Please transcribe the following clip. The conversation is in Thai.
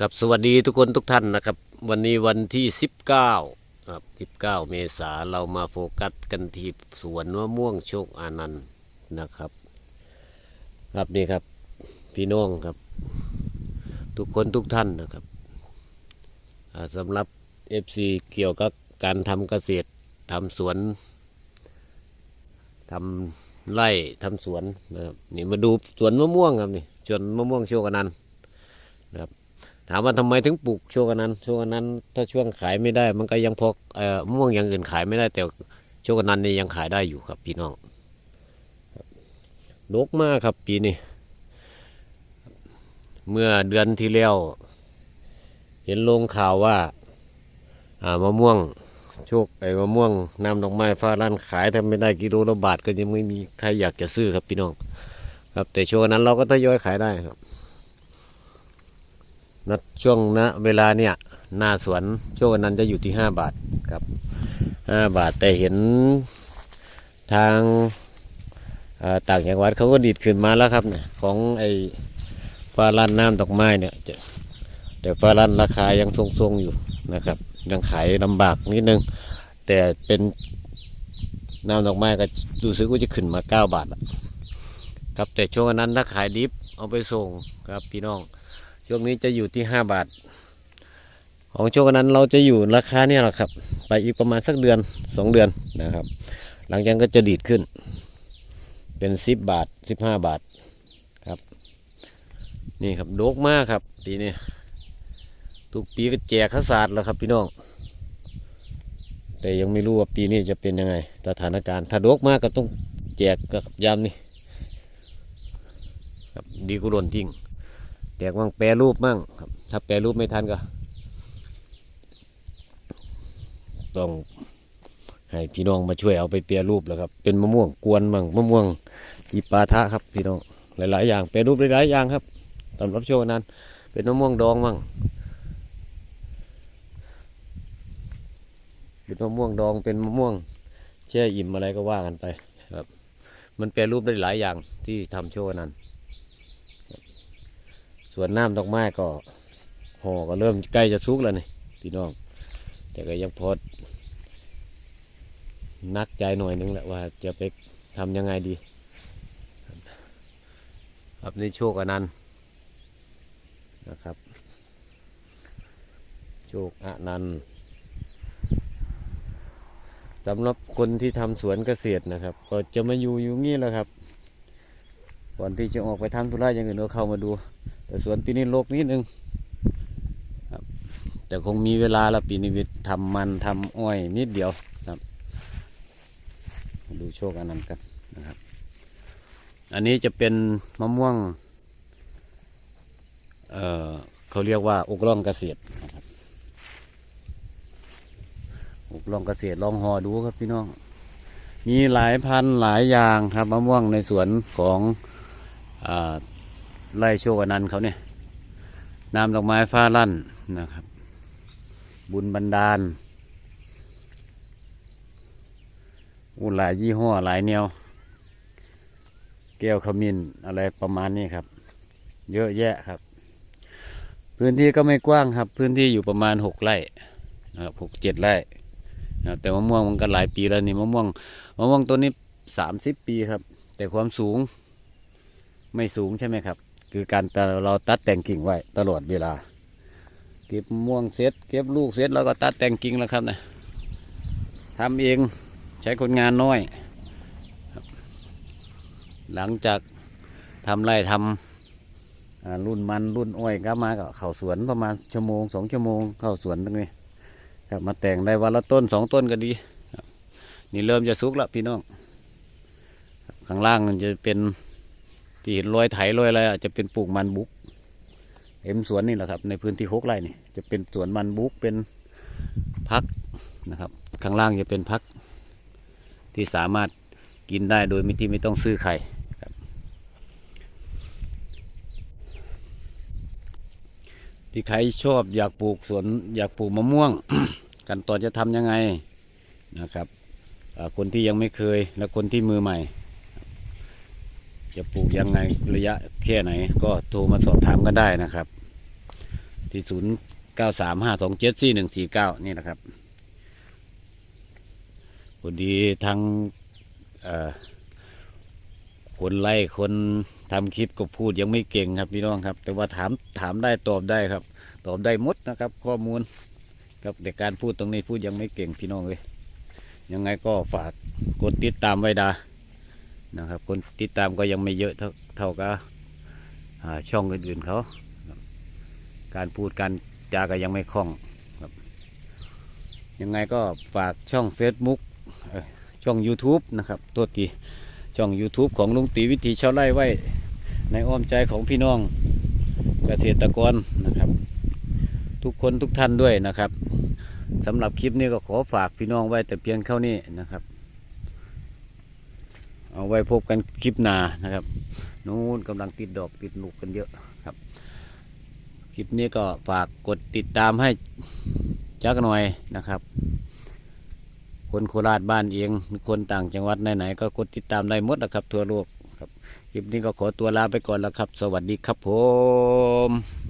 ครับสวัสดีทุกคนทุกท่านนะครับ วันนี้วันที่ 19ครับ19 เมษาเรามาโฟกัสกันที่สวนมะม่วงโชคอานันต์นะครับ ครับนี่ครับพี่น้องครับ ทุกคนทุกท่านนะครับสำหรับ FC เกี่ยวกับการทำเกษตรทำสวนทำไร่ทำสวนนะครับนี่มาดูสวนมะม่วงครับนี่สวนมะม่วงโชคอานันต์นะครับ ถามว่าทำไมถึงปลูกช่วงนั้น ช่วงนั้น ถ้าช่วงขายไม่ได้ มันก็ยังพอเอ่อมะม่วงอย่างอื่นขายไม่ได้แต่ช่วงนั้นนี่ยังขายได้อยู่ครับ พี่น้องครับดกมากครับปีนี้เมื่อเดือนที่แล้วเห็นลงข่าวว่าอ่ามะม่วงโชคไอ้มะม่วงน้ำดอกไม้ฟ้าร้านขายทำไม่ได้กิโลละบาทก็ยังไม่มีใครอยากจะซื้อครับพี่น้อง ครับแต่ช่วงนั้นเราก็ทยอยขายได้ครับ นะช่วงนะเวลาเนี่ยหน้าสวนช่วงนั้นจะอยู่ที่ห้าบาทครับห้าบาทแต่เห็นทางต่างจังหวัดเขาก็ดีดขึ้นมาแล้วครับเนี่ยของไอ้ฟ้าลั่นน้ำดอกไม้เนี่ยแต่ฟ้าลั่นราคายังทรงๆอยู่นะครับ ยังขายลำบากนิดนึง แต่เป็นน้ำดอกไม้ก็ดูซื้อก็จะขึ้นมาเก้าบาทครับแต่ช่วงนั้นถ้าขายดิบเอาไปส่งครับพี่น้อง ช่วงนี้จะอยู่ที่ห้าบาท ของช่วงนั้นเราจะอยู่ราคาเนี่ยแหละครับ ไปอีกประมาณสักเดือนสองเดือนนะครับ หลังจากนั้นก็จะดีดขึ้น เป็นสิบบาทสิบห้าบาทครับ นี่ครับโดกมากครับ ปีนี้ทุกปีก็แจกข้าวสารแล้วครับ พี่น้องแต่ยังไม่รู้ว่าปีนี้จะเป็นยังไงสถานการณ์ถ้าโดกมากก็ต้องแจกกับยามนี่ครับดีกุหล่นทิ้ง แจกมั่งแปรรูปมั่งครับ ถ้าแปรรูปไม่ทันก็ ต้องให้พี่น้องมาช่วยเอาไปแปรรูปแล้วครับ เป็นมะม่วงกวนมั่งมะม่วงอีปาทะครับ พี่น้องหลาย ๆ อย่างแปรรูปหลายๆอย่างครับสำหรับช่วงนั้น เป็นมะม่วงดองมั่งเป็นมะม่วงดองเป็นมะม่วงแช่อิ่มอะไรก็ว่ากันไป ครับ มันแปรรูปได้หลายอย่างที่ทำโชว์นั้น ส่วนน้ำดอกไม้ก็ห่อก็เริ่มใกล้จะสุกแล้วนี่พี่น้อง แต่ก็ยังพอนักใจหน่อยนึงแหละว่าจะไปทำยังไงดี ครับนี่โชคอนันต์นะครับ โชคอนันต์สำหรับคนที่ทำสวนเกษตรนะครับ ก็จะมาอยู่อยู่งี้แหละครับ ก่อนที่จะออกไปทำธุระอย่างอื่นก็เข้ามาดู แต่สวนปีนี้โลกนิดนึงครับ แต่คงมีเวลาละปีนี้ทำมันทำอ้อยนิดเดียวครับ ดูโชคอันนั้นกันนะครับ อันนี้จะเป็นมะม่วง เอ่อเขาเรียกว่าอกล่องเกษตรนะครับอกล่องเกษตรลองหอดูครับพี่น้องมีหลายพันหลายอย่างครับมะม่วงในสวนของอ่า ไล่โชคอนันต์เขาเนี่ยนำดอกไม้ฟ้าลั่นนะครับ บุญบันดาลอุหลายยี่ห้อหลายแนว แก้วขมิ้นอะไรประมาณนี้ครับ เยอะแยะครับ พื้นที่ก็ไม่กว้างครับ พื้นที่อยู่ประมาณหกไร่นะครับหกเจ็ดไร่นะแต่มะม่วงมันก็หลายปีแล้วนี่มะม่วงมะม่วงต้นนี้สามสิบปีครับ แต่ความสูงไม่สูงใช่ไหมครับ คือการเราตัดแต่งกิ่งไว้ตลอดเวลา เก็บม่วงเสร็จเก็บลูกเสร็จแล้วก็ตัดแต่งกิ่งแล้วครับนะทำเองใช้คนงานน้อย หลังจากทำไร่ทำรุ่นมันรุ่นอ้อยก็มาก็เข้าสวนประมาณชั่วโมงสองชั่วโมงเข้าสวนตรงนี้ครับมาแต่งได้วันละต้นสองต้นก็ดีนี่เริ่มจะสุกแล้วพี่น้องข้างล่างมันจะเป็น ที่เห็นรอยไถรอยอะไรอาจจะเป็นปลูกมันบุกเอ็มสวนนี่แหละครับ ในพื้นที่หกไร่นี่จะเป็นสวนมันบุกเป็นพักนะครับ ข้างล่างจะเป็นพักที่สามารถกินได้โดยไม่ที่ไม่ต้องซื้อไข่ครับ ที่ใครชอบอยากปลูกสวนอยากปลูกมะม่วง กันตอนจะทำยังไงนะครับคนที่ยังไม่เคยและคนที่มือใหม่ จะปลูกยังไงระยะแค่ไหน ก็โทรมาสอบถามกันได้นะครับ ที่ศูนย์เก้าสามห้าสองเจ็ดสี่หนึ่งสี่เก้านี่นะครับพอดีทางคนไล่คนทำคลิปก็พูดยังไม่เก่งครับพี่น้องครับ แต่ว่าถามถามได้ตอบได้ครับ ตอบได้หมดนะครับ ข้อมูลครับแต่การพูดตรงนี้พูดยังไม่เก่งพี่น้องเลยยังไงก็ฝากกดติดตามไว้ดา นะครับ คนติดตามก็ยังไม่เยอะเท่าเท่ากับช่องอื่นๆเขา การพูดการจาก็ยังไม่คล่องครับ ยังไงก็ฝากช่อง Facebook ช่อง YouTube นะครับตัวทีช่อง YouTube ของลุงตีวิถีชาวไร่ไว้ ในอ้อมใจของพี่น้องเกษตรกรนะครับ ทุกคนทุกท่านด้วยนะครับสำหรับคลิปนี้ก็ขอฝากพี่น้องไว้แต่เพียงเท่านี้นะครับ เอาไว้พบกันคลิปหน้านะครับนู้นกำลังติดดอกติดหนุกกันเยอะครับคลิปนี้ก็ฝากกดติดตามให้จักหน่อยนะครับ คนโคราชบ้านเองคนต่างจังหวัดไหนๆก็กดติดตามได้หมดนะครับ ทั่วโลกครับคลิปนี้ก็ขอตัวลาไปก่อนแล้วครับ สวัสดีครับผม